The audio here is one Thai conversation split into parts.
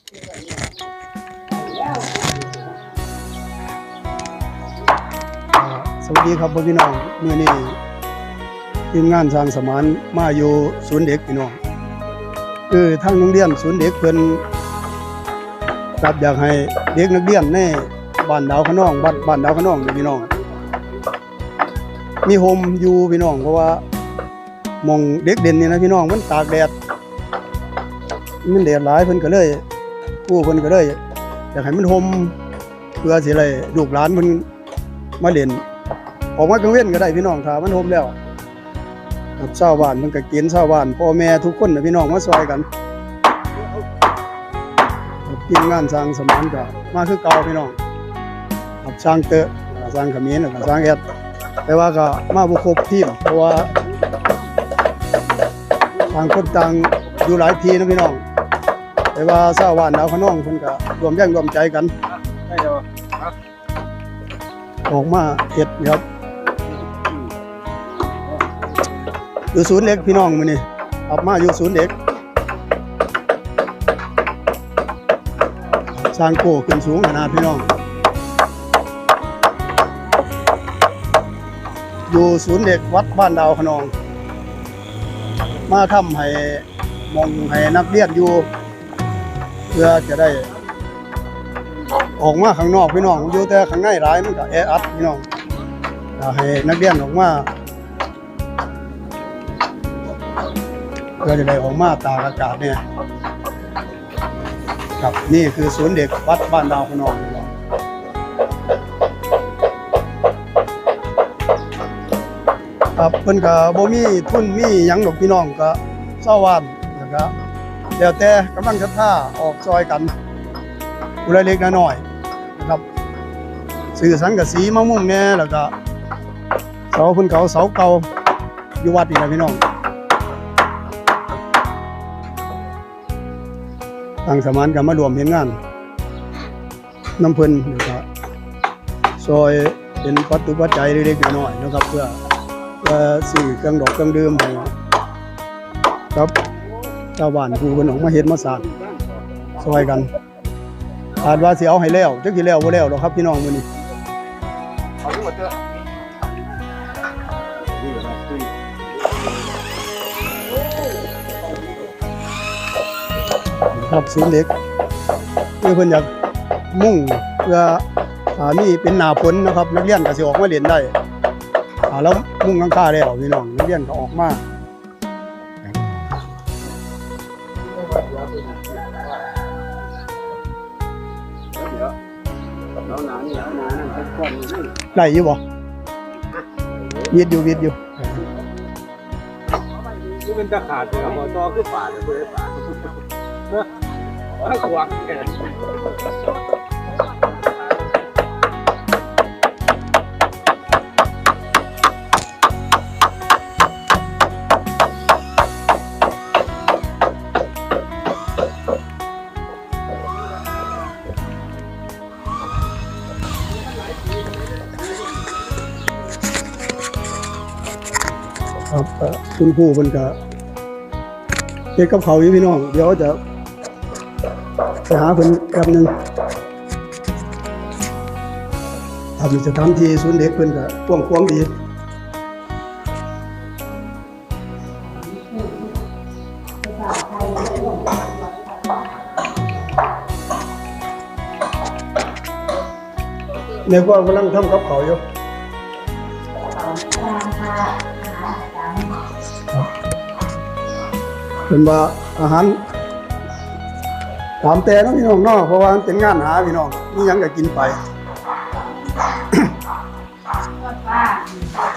สวัสดีครับพี่น้องมื้อนี้ทีมงานสร้างสมานมาอยู่ศูนย์เด็กพี่น้องคือทางโรงเรียนศูนย์เด็กเพิ่นครับอยากให้เด็กนักเรียนในบ้านดาวขนองบ้านบ้านดาวขนองพี่น้อง มีโฮมอยู่พี่น้องเพราะว่ามองเด็กเด่นนี่นะพี่น้องมันตากแดดมันแดดหลายเพิ่นก็เลย ผู้เพิ่นก็เลยอยากให้มันโฮมเพื่อสิอะไรลูกหลานเพิ่นมาเล่นออกมากลางเว้นก็ได้พี่น้องถ้ามันโฮมแล้วครับชาวบ้านมันก็เกณฑ์ชาวบ้านพ่อแม่ทุกคนนะพี่น้องมาซอยกันทีมงานสร้างสมานก็มาคือเก่าพี่น้องครับสร้างเตอะสร้างขมิ้นสร้างแอดแต่ว่าก็มาบุคบทีมเพราะว่าต่างคนต่างอยู่หลายทีนะพี่น้อง แต่ว่าชาวบ้านดาวขน้องเพิ่นก็รวมแรงรวมใจกันได้เดี๋ยวออกมาเฮ็ดครับอยู่ศูนย์เด็กพี่น้องมื้อนี้ออกมาอยู่ศูนย์เด็กสร้างโกขึ้นสูงขนาดพี่น้อง อยู่ศูนย์เด็กวัดบ้านดาวขนอง มาทำให้มองให้นักเรียนอยู่ พื่อจะได้ ออกมาข้างนอกพี่น้องอยู่แต่ข้างในหลายมันก็แออัดพี่น้องให้นักเรียนออกมาเพื่อจะได้ออกมาตากอากาศเนี่ยครับนี่คือศูนย์เด็กวัดบ้านดาวพี่น้องครับเพิ่นก็บ่มีทุนมีหยังดอกพี่น้องก็เศร้าวานแล้วก็ แล้วแต่กำลังศรัทธาออกซอยกันผู้เล็กๆน้อยนะครับซื้อสังกะสีมามุ่งแน่แล้วก็เสาเพิ่นเขาเสาเก่าอยู่วัดนี่แหละพี่น้องทางสมานก็มารวมเห็นงานน้ำเพิ่นแล้วก็ซอยเป็นปัจจุปัจจัยเล็กๆน้อยๆนะครับ เพื่อว่าสื่อเครื่องดอกเครื่องดื่มให้ครับ ชาวบ้านผู้คนออกมาเฮ็ดมาสร้างซอยกันคาดว่าสิเอาให้แล้วจักสิแล้วบ่แล้วหรอกครับพี่น้องมื้อนี้เอานี่ครับศูนย์เด็กคือเพิ่นอยากมุ่งเพื่ออ่ามีเป็นหน้าฝนนะครับ นักเรียนก็สิออกมาเรียนได้แล้วมุ่งหลังคาแล้วพี่น้องนักเรียนก็ออกมา ได้อยู่บ่วิดอยู่วิดอยู่นี่เป็นตะขาดเลยครับตอคือป่าเลยป่าเนอะขวางแข คุณครูเพิ่นก็เฮ็ดกับเขาอยู่พี่น้อง เดี๋ยวจะไปหาเพิ่นแป๊บหนึงทำสถานที่ศูนย์เด็กเพิ่นก็กว้างขวางดีในว่ากำลังทำกับเขาอยู่ เป็นว่าอาหารตามแต่เนาะพี่น้องเนาะเพราะว่ามันเป็นงานหาพี่น้องมีหยังก็กินไปป้า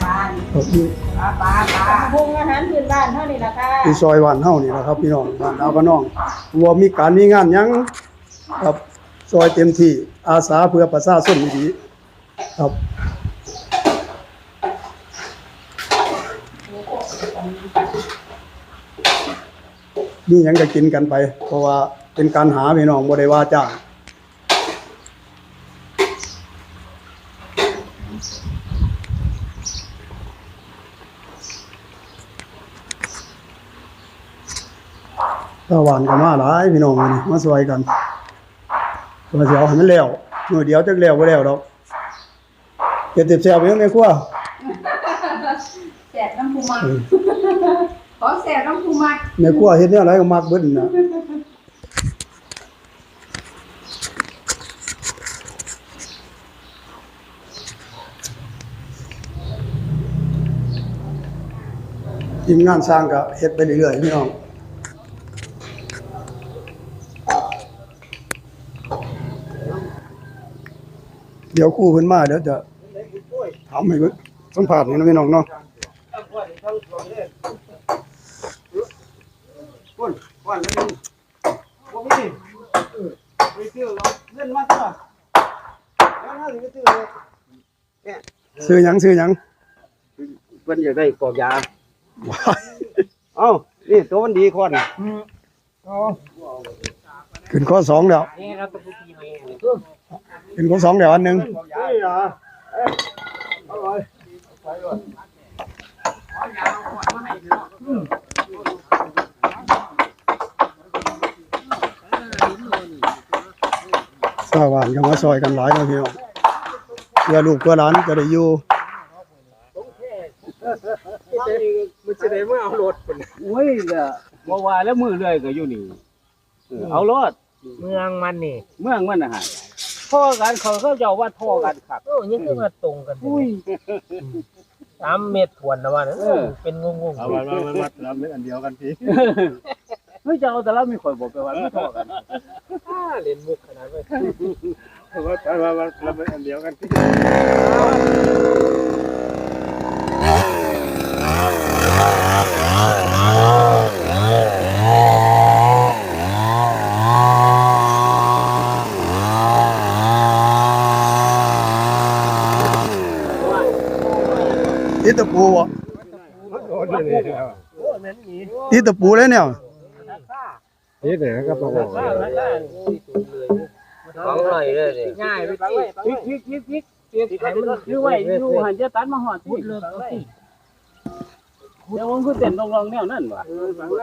ป้าครับที่ป้าป้าป้าพุงอาหารพื้นบ้านเท่านี้ละค่ะที่ซอยบ้านเฮานี่แหละครับ พี่น้องบ้านดาวกระน้องว่ามีการมีงานหยังครับซอยเต็มที่อาสาเพื่อประชาชนดีครับ นี่ยังก็กินกันไป เพราะว่าเป็นการหาพี่น้องบ่ได้ว่าจ้างตะวันก็มาหลายพี่น้องมื้อนี้มาช่วยกันว่าสิเอาให้มันแล้วมื้อเดียวจักแล้วบ่แล้วดอกเฮ็ดแซ่บๆยังในครัวแสบน้ำผูมัก ขอแสบน้ำผูมักในครัวเฮ็ดแนวอะไรก็มักเบิดน่ะทีมงานสร้างก็เฮ็ดไปเรื่อยๆพี่น้องเดี๋ยวคู่เพิ่นมาเดี๋ยวจะถามให้เพิ่นสัมภาษณ์นี่นะพี่น้องเนาะ วันละนึงบ่มีไปเที่ยวเราเล่นมาตัวแล้วน่าสิไปเที่ยวเลยซื้อหยังซื้อหยังเพิ่นอยากได้กอกยาเอ้า นี่ตัวมันดีคนขึ้นข้อสองแล้วนี่เราต้องไปกินเองขึ้นข้อสองแล้วอันหนึงกอกยานี่เหรอเอ้ยเอาเลยไปก่อน ชาวบ้านก็มาซอยกันหลายนะพี่น้องเพื่อลูกเพื่อหลานจะได้อยู่มันจะได้มาเอารถพุ่นโอ้ยก็บ่ว่าแล้วมือเรื่อยก็อยู่นี่เออเอารถเมืองมันนี่เมืองมันน่ะฮะท่อกันเขาเขาเจ้าว่าท่อกันครับโอ้ยังคือมาตรงกันอุ้ย สามเมตรทวนนะว่าเนี่ยเออ เป็นงงๆเอาไว้ว่ามันวัดน้ำเป็นอันเดียวกันพี่ เฮ้ยเจ้าแต่ละมีข่อยบอกไปว่าไม่ท่อกันอ่า เล่นมุกขนาดนั้นว่าว่าว่าเราเป็นอันเดียวกันพี่ติดตะปูบ่โอ้ยนี่โอ้นั่นนี่ติดตะปูเลยเนี่ย นี่เนี่ยก็บอกว่าของหน่อยเลยง่ายไปพริกพริกพริกพริกพริกให้มันคือไว้อยู่หันจะตัดมาหอดพูดเลยเดี๋ยวผมคือเต้นลองๆแนวนั้นวะ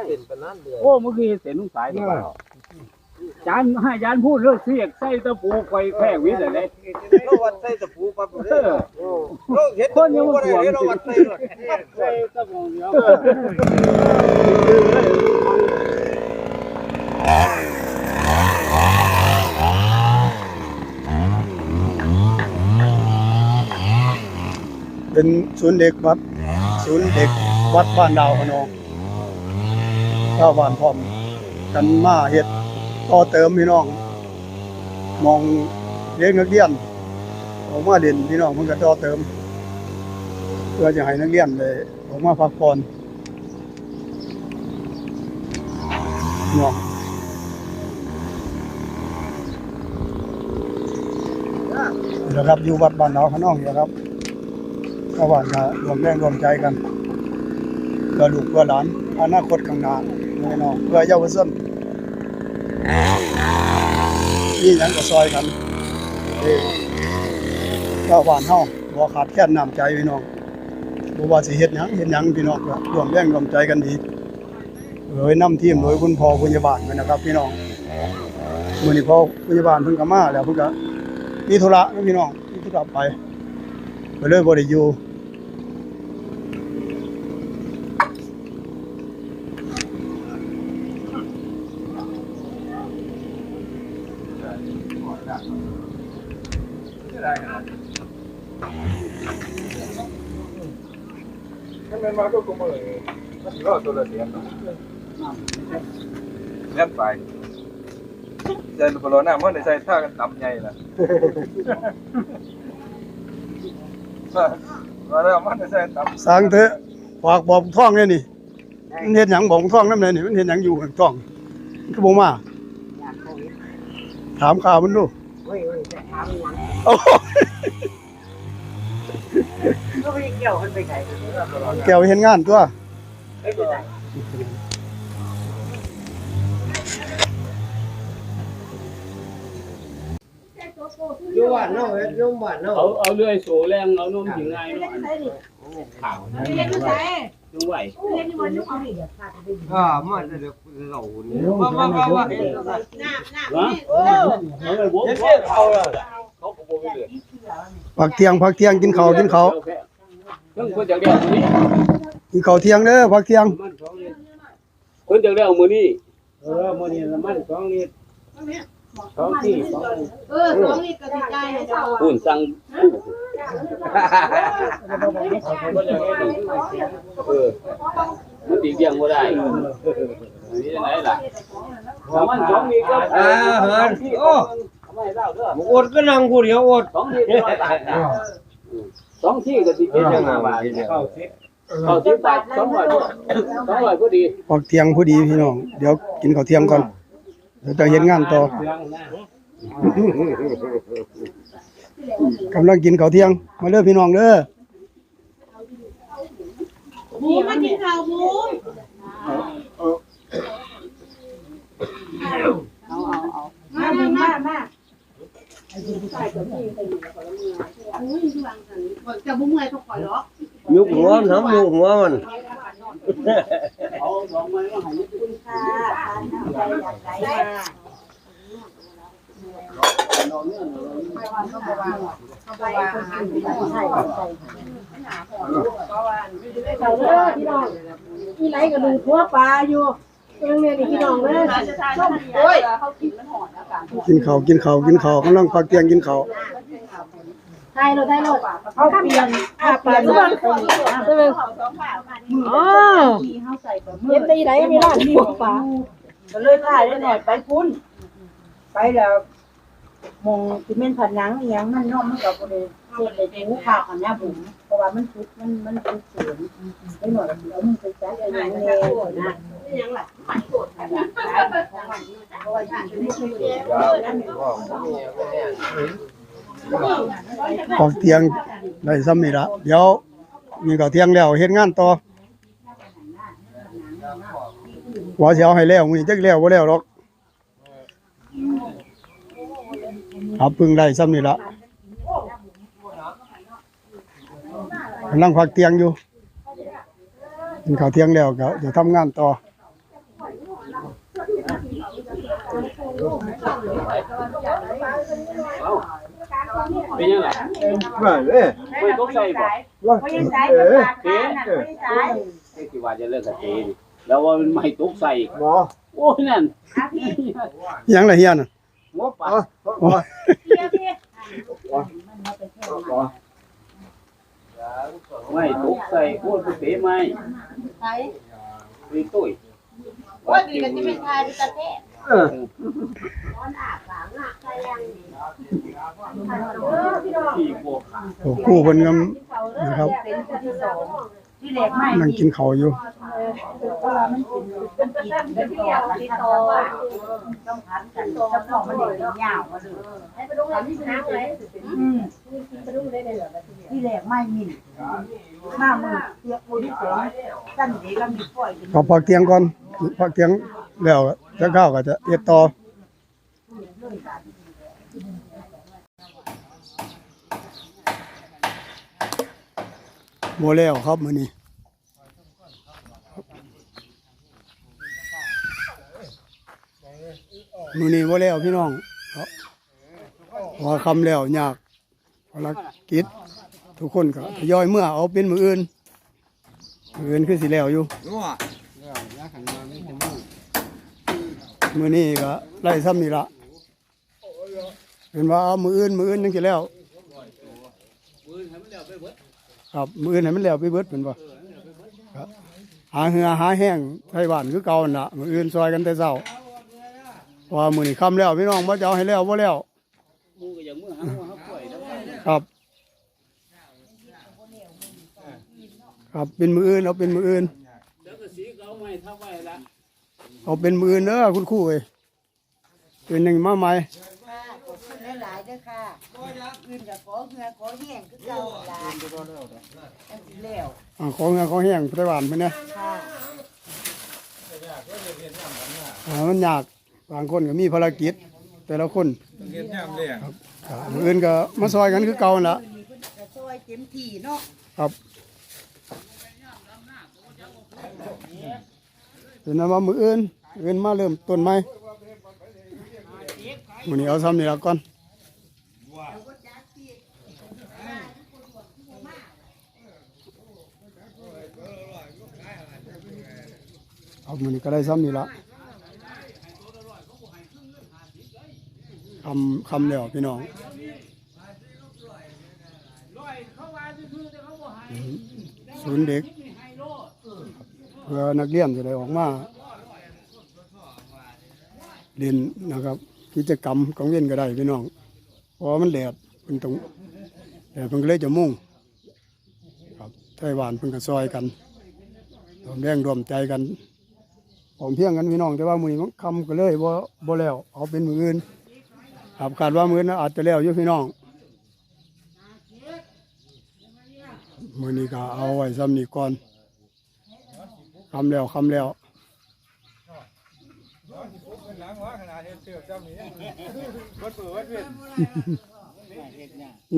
เป็นปนั้นเลยโอ้มันคือเต้นลุงสายนี่ว่าจานให้จานพูดเรื่องเสียกใส่ตะปูไฟแพ่วิทย์อะไรเราวัดใส่ตะปูปั๊บเลยเออเราเห็นคนยังมาบ่ห่วงได้เราวัดใส่เลยใส่ตะปูเดียว เป็นศูนย์เด็กวัดศูนย์เด็กวัดบ้านดาวพะนองชาวบ้านพร้อมกันมาเฮ็ดต่อเติมพี่น้อง มองเลี้ยงนักเรียนออกมาเด่นพี่น้องเพิ่นก็ต่อเติม เพื่อจะให้นักเรียนได้ออกมาพักผ่อนเนาะนี่แหละครับอยู่วัดบ้านดาวพะนองเนี่ยครับ ชาวบ้านก็รวมแรงรวมใจกันเพื่อลูกเพื่อหลานอนาคตข้างหน้าแน่นอนเพื่อเยาวชนนี่ยังก็ซอยกันเอ้ชาวบ้านเฮาบ่ขาดแคลนน้ำใจพี่น้องบ่ว่าสิเฮ็ดหยังเฮ็ดหยังพี่น้องก็รวมแรงรวมใจกันดีโดยนำทีมโดยคุณพ่อพยาบาลด้วยนะครับ พี่น้องมื้อนี้พ่อพยาบาลเพิ่นก็มาแล้วเพิ่นก็มีธุระนะพี่น้องมีธุระไปไปเลยบ่ได้อยู่ มันมาก็กูมือมันรอตัวละเสียงเล่นไปเดินไปรอหน้ามันได้ใส่ท่ากันต่ำใหญ่ละมาแล้วมันได้ใส่ต่ำสร้างเถอะฝากบอกท่องเนี่ยนี่มันเฮ็ดหยังบอกท่องนำเลยนี่มันเฮ็ดหยังอยู่กับท่องมันก็บ่มาถามข่าวมันดู เฮ้ยจะถามยังโอ้โหก็ไม่เกี่ยวกันไปไหนแก้วเฮ็ดงานตัวไม่เป็นไรอยู่บ้านเนาะเฮ็ดอยู่บ้านเนาะเอาเอาเลื่อยโซแรงเอานมถึงง่ายเนาะใส่ดิข่าวเอาไปเฮ็ ดมาใส่จุงไหวอ่ามาแต่เดี๋ยวเราเนี่ยว่าว่าว่าว่าเห็นแล้ววะเออผมเห็นเขาแล้วเขาก็บ่มีเลือดพักเที่ยงพักเที่ยงกินข้าวกินข้าวเพิ่งเพิ่นจักเดียวมื้อนี้กินข้าวเที่ยงเด้อพักเที่ยงเพิ่นจักเดียวมื้อนี้เออมื้อนี้ละมันสองลิตร สองที่สองเออสองลิตรก็สิจ่ายให้เจ้าคุณสั่งเออมันดีเดียงบ่ได้อันนี้ไหนล่ะถ้ามันสองนี่ก็อ่าเหินโอ้ไม่เล่าเด้ออดก็นั่งผู้เดียวอดสองที่ร้อยบาทนะสองที่ก็สิเป็นยังไงบาทเข้าสิเข้าสิบบาทสองร้อยสองร้อยพอดีพักเที่ยงพอดีพี่น้องเดี๋ยวกินข้าวเที่ยงก่อน เดี๋ยวจะเฮ็ดงานต่อกำลังกินข้าวเที่ยง มาเด้อพี่น้องเด้อหมูมากินข้าวหมูมามามามาจะบุ้งเลยทุกคนหรอยุกหัวน้ำยุกหัวมัน เอาสองไม้มาให้เขาเด้อพี่น้องมีไรกระดูกหัวปลาอยู่เรื่องเนี่ยนี่พี่น้องเด้อโอ้ยเขากินมันหอนอากาศกินเขาวกินเขาวกินเขาวกำลังพักเที่ยงกินเขาว ไทยรถไทยรถเขาเปลี่ยนอาปลาทุกวันเอออ๋อเย็นตีไหนมีร้านมีหัวปลาก็เลยถ่ายได้หน่อยไปพุ่นไปแล้วมองที่แม่นผัดนังอหยังมันเนอกมันก็บ่ได้เฮ็ดได้ดูขาวอันเนี้บุ๋มเพราะว่ามันชุดมันมันเป็นเสียงได้หน่อยก็เอามึงไปแจัดอะไรอย่างเงี้ยนะพักเที่ย งได้ซ้ำนี่ละเดี๋ยวมีข้าวเที่ยงแล้วเฮ็ดงานต่อว่าสิเอาให้แล้วมีจักแล้วบ่แล้วหรอกครับเพิ่งได้ซ้ำนี่ละกำลังพักเที่ยงอยู่กินข้าวเที่ยงแล้วก็จะทำงานต่อ เป็นยังไงมาเลยไม่ต้องใส่บ่เพราะยังใช้กับปากกาน่ะไม่ใช้ไอ้ที่ว่าจะเลิกกับเจนี่แล้วว่ามันไม่ตกใส่หมอโอ้ยนั่นยังล่ะเฮียน่ะหัวปลาหมอไม่ตกใส่โคตรเป๋ไม่ใช่ไปตุ้ยว่าดีกันจะเป็นไทยหรือประเทศ เออโบกโอ้คู่เพิ่นก็นะครับม่นั่งกินข้าวอยู่พราะว่าดต่อพองมันเด็กยาวมาเลยอืมที่แหลกไม่มินหน้ามือเสียปุ้ยเสียสั้นเด็กก็มีปล่อย ขอพักเที่ยงก่อนพักเที่ยงแล้ว จะเข้าก็จะเฮ็ดต่อบ่แล้วครับมือนี้มือนี้บ่แล้วพี่น้องพอคำแล้วยากภารกิจทุกคนก็ทยอยเมื่อเอาเป็นมืออื่นมืออื่นคือสิแล้วอยู่ มือนี้ก็ไล่ซ้ำนี่ละเป็นว่าเอามืออื่นมืออื่นยังสิแล้วครับมืออื่นให้มันแล้วไปเบิดเป็นว่าหาเหือหาแห้งไทยบ้านคือเก่านั่นละมืออื่นซอยกันแต่เช้าว่ามือนี้ค่ำแล้วพี่น้องว่าจะเอาให้แล้วว่าแล้วครับครับเป็นมืออื่นเอาเป็นมืออื่นแล้วก็สีเขาไม่ทับไว้ละ เอาเป็นมืออื่นเด้อคุณครู่เอ้ยเป็นหนึ่งมาใหม่หลายๆด้วยค่ะอื่นกับขอเหือขอแห้งคือเก่าหลายจังสิแล้วอ่าของเหือของแห้งไทยบ้านเพิ่นนะค่ะอ่ามันยากบางคนก็มีภารกิจ แต่ละคนเฮ็ดยามแล้งอ่ามื้ออื่นก็มาซอยกันคือเก่านั่นละกระซอยเต็มที่เนาะ ครับ เป็นนว่ามืออื่นมื้ออื่นมาเริ่มต้นใหมมือนี้เอาซ้ำนี่ละก่อนเอามือนี้ก็ได้ซ้ำนี่ละคำคำแล้วพี่น้องศูนย์เด็ก พื่อนักเรียนจะได้ออกมาเรียนนะครับ กิจกรรมของเวียนก็ได้พี่น้องเพราะมันแดดเป็นตรงแดดมันก็เลยจะมุ่งครับไต้หวานเพิ่นก็ซอยกันรวมแรงรวมใจกันผมเพียงกันพี่น้องแต่ว่ามือมันคำก็เลยบ่บ่แล้วเอาเป็นมืออื่นครับคาดว่ามืออื่นอาจจะแล้วอยู่พี่น้องมือนี้ก็เอาไว้ซ้ำนี่ก่อน คำแล้วคำแล้วเป็นหลังว่าขนาดเฮ็ดเชือกจำนี้วัดเปิดวัดเวียน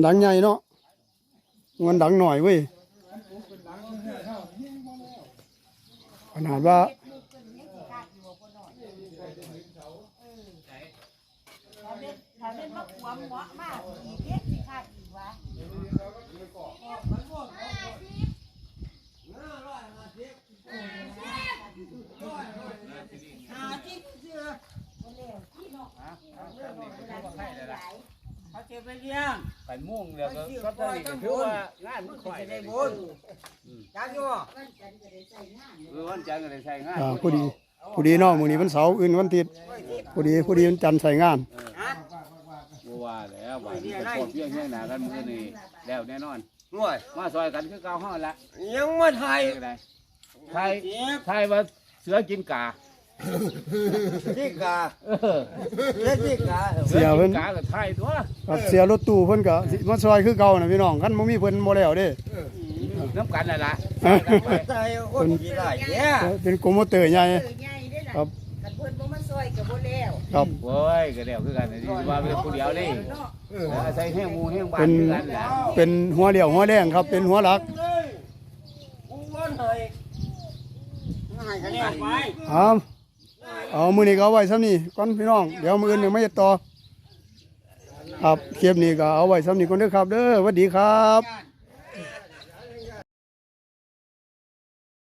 ดังใหญ่เนาะมันดังหน่อยเว้ยขนาดว่าถ้าเป็นมะขวมเหมาะมากอีกเด็กสิขาดอีกวะ เขาเก็บไปเลี้ยงกันมุ่งแล้วก็ก็ได้ถือว่างานมันค่อยได้บุญจักอยู่เออวันจันทร์ก็ได้ใช้งานอ่าพอดีพอดีเนาะมือนี้วันเสาร์อื่นวันอาทิตย์พอดีพอดีวันจันทร์ใส่งานบ่ว่าแล้วว่านี่ก็พอเพียงเพียงหน้ากันมื้อนี้แล้วแน่นอนห่วยมาซอยกันคือเก่าเฮาละยังมาไทย ไดไทยไทยว่าเสือกินกาที่กาเออเฮ็ดที่กาเสือกินกาก็ไทยตัวกับเสียรถตู้เพิ่นก็สิมาซอยคือเก่านะพี่น้องคันบ่มีเพิ่นบ่แล้วเด้ น้ำกันนั่นล่ะไทยคนกี่ได้แย่เป็นโกโมเตอร์ใหญ่เออใหญ่ได้ล่ะครับกันเพิ่นบ่มาซอยก็บ่แล้วครับ โอ้ยก็แล้วคือกันนี่ว่าเป็นผู้เดียวนี่เนาะใส่แห้งหมูแห้งบ้าเป็นนคือกันล่ะเป็นหัวเดี่ยวหัวแดงครับ เป็นหัวหลักเลยกูวันเฮ้ย ง่ายกันเนี่ยไปเอาเอามือนี้ก็เอาไว้ซ้ำนี่ก่อนพี่น้อง เดี๋ยวมืออื่นยังไม่ต่อ ครับคลิปนี้ก็เอาไว้ซ้ำนี่ก่อนเด้อครับ เด้อสวัสดีครับงาน